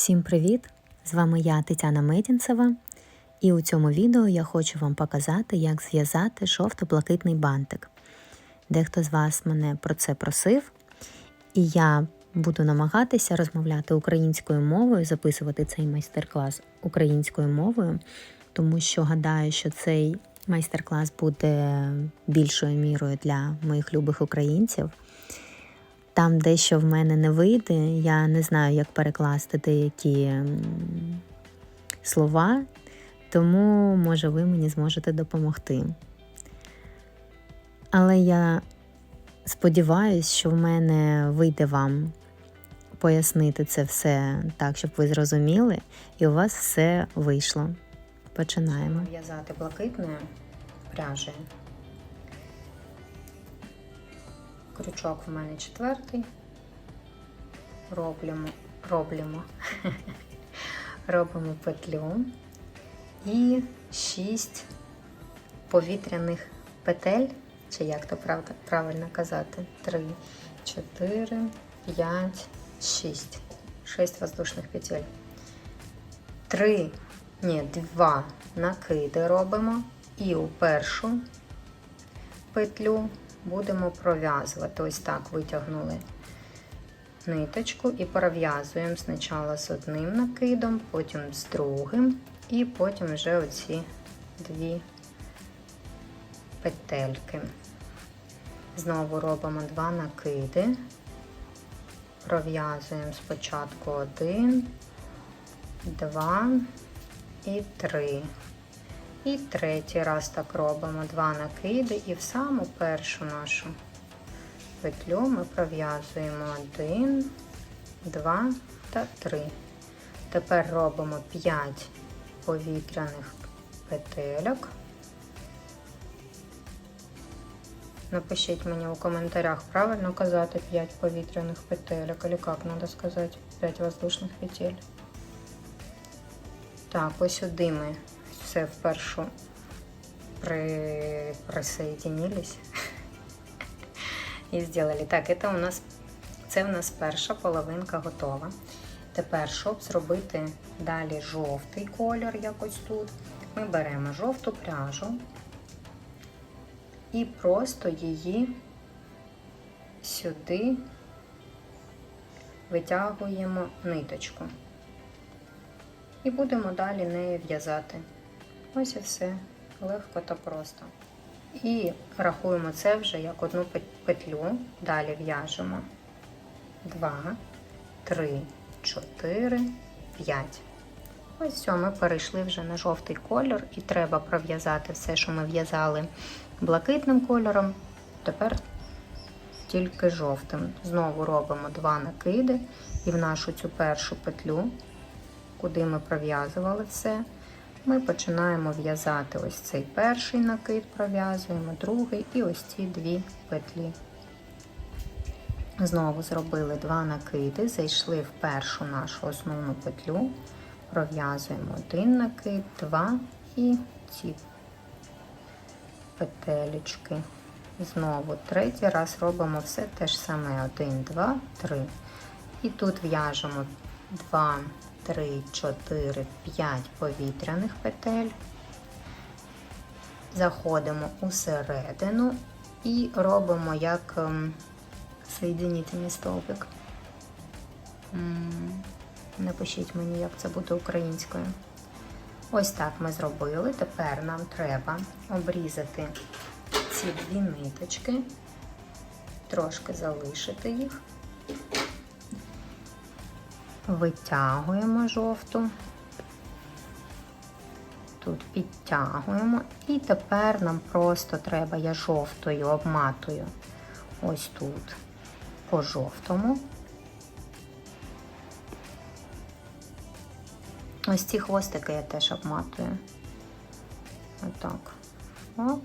Всім привіт! З вами я Тетяна Медінцева, і у цьому відео я хочу вам показати, як зв'язати жовто-блакитний бантик. Дехто з вас мене про це просив, і я буду намагатися розмовляти українською мовою, записувати цей майстер-клас українською мовою, тому що гадаю, що цей майстер-клас буде більшою мірою для моїх любих українців. Там дещо в мене не вийде, я не знаю, як перекласти деякі слова, тому, може, ви мені зможете допомогти. Але я сподіваюся, що в мене вийде вам пояснити це все так, щоб ви зрозуміли, і у вас все вийшло. Починаємо. В'язати блакитною пряжею. Крючок в мене четвертий. Роблимо, роблимо, робимо петлю і 6 повітряних петель, чи як то правда, правильно казати, 3, 4, 5, 6. 6 воздушних петель. 3, ні, 2 накиди робимо і у першу петлю будемо пров'язувати. Ось так витягнули ниточку і пров'язуємо спочатку з одним накидом, потім з другим, і потім вже оці дві петельки. Знову робимо два накиди, пров'язуємо спочатку один, два і три. І третій раз так робимо два накиди і в саму першу нашу петлю ми пров'язуємо один, два та три. Тепер робимо 5 повітряних петельок. Напишіть мені у коментарях, правильно казати 5 повітряних петельок, или як треба сказати 5 воздушних петель. Так, ось сюди ми все впершу при... присоединились і зробили. Так, це у нас це у нас перша половинка готова. Тепер, щоб зробити далі жовтий колір, якось тут, ми беремо жовту пряжу і просто її сюди витягуємо ниточку. І будемо далі нею в'язати. Ось і все. Легко та просто. І рахуємо це вже як одну петлю. Далі в'яжемо 2, 3, 4, 5. Ось все, ми перейшли вже на жовтий кольор, і треба пров'язати все, що ми в'язали блакитним кольором. Тепер тільки жовтим. Знову робимо два накиди і в нашу цю першу петлю, куди ми пров'язували все ми починаємо в'язати ось цей перший накид, пров'язуємо, другий і ось ці дві петлі. Знову зробили два накиди, зайшли в першу нашу основну петлю, пров'язуємо один накид, два і ці петелечки. Знову третій раз робимо все те ж саме: один, два, три. І тут в'яжемо два 3, 4, 5 повітряних петель. Заходимо усередину і робимо як ем, соєдинительний стовпик. Напишіть мені, як це буде українською. Ось так ми зробили. Тепер нам треба обрізати ці дві ниточки, трошки залишити їх витягуємо жовту, тут підтягуємо, і тепер нам просто треба, я жовтою обматую ось тут по жовтому. Ось ці хвостики я теж обматую. Отак. Оп.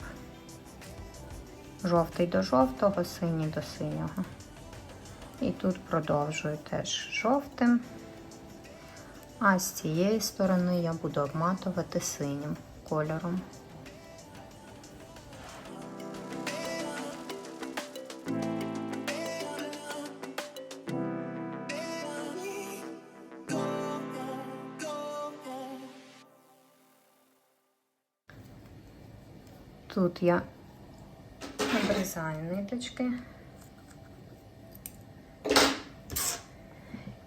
Жовтий до жовтого, синій до синього. І тут продовжую теж жовтим. А з цієї сторони я буду обматувати синім кольором. Тут я обрізаю ниточки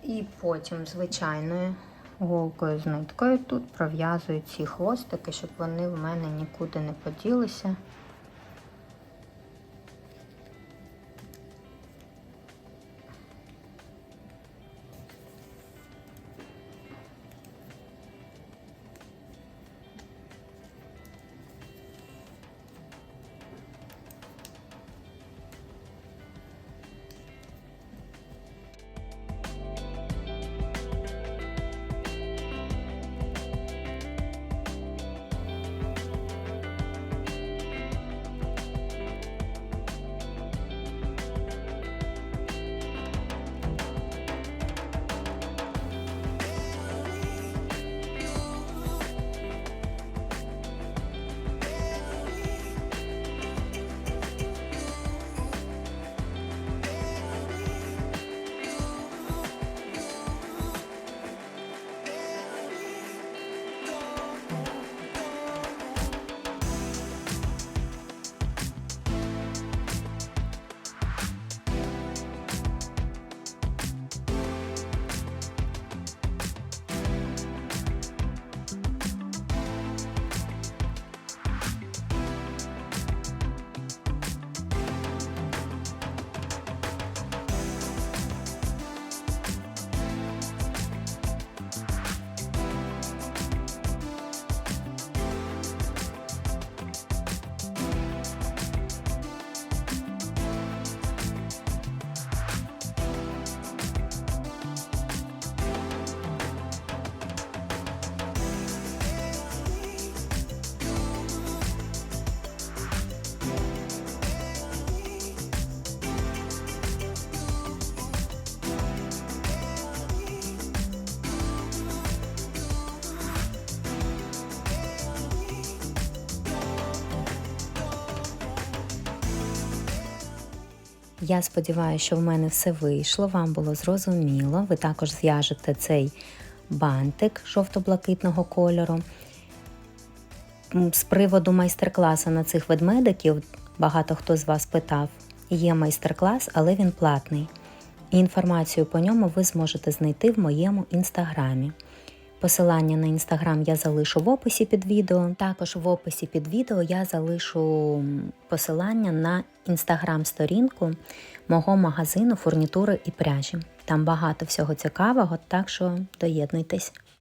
і потім звичайною голкою з ниткою тут пров'язую ці хвостики, щоб вони в мене нікуди не поділися. Я сподіваюся, що в мене все вийшло, вам було зрозуміло. Ви також зв'яжете цей бантик жовто-блакитного кольору. З приводу майстер-класу на цих ведмедиків, багато хто з вас питав, є майстер-клас, але він платний. Інформацію по ньому ви зможете знайти в моєму інстаграмі. Посилання на інстаграм я залишу в описі під відео. Також в описі під відео я залишу посилання на інстаграм-сторінку мого магазину фурнітури і пряжі. Там багато всього цікавого, так що доєднуйтесь.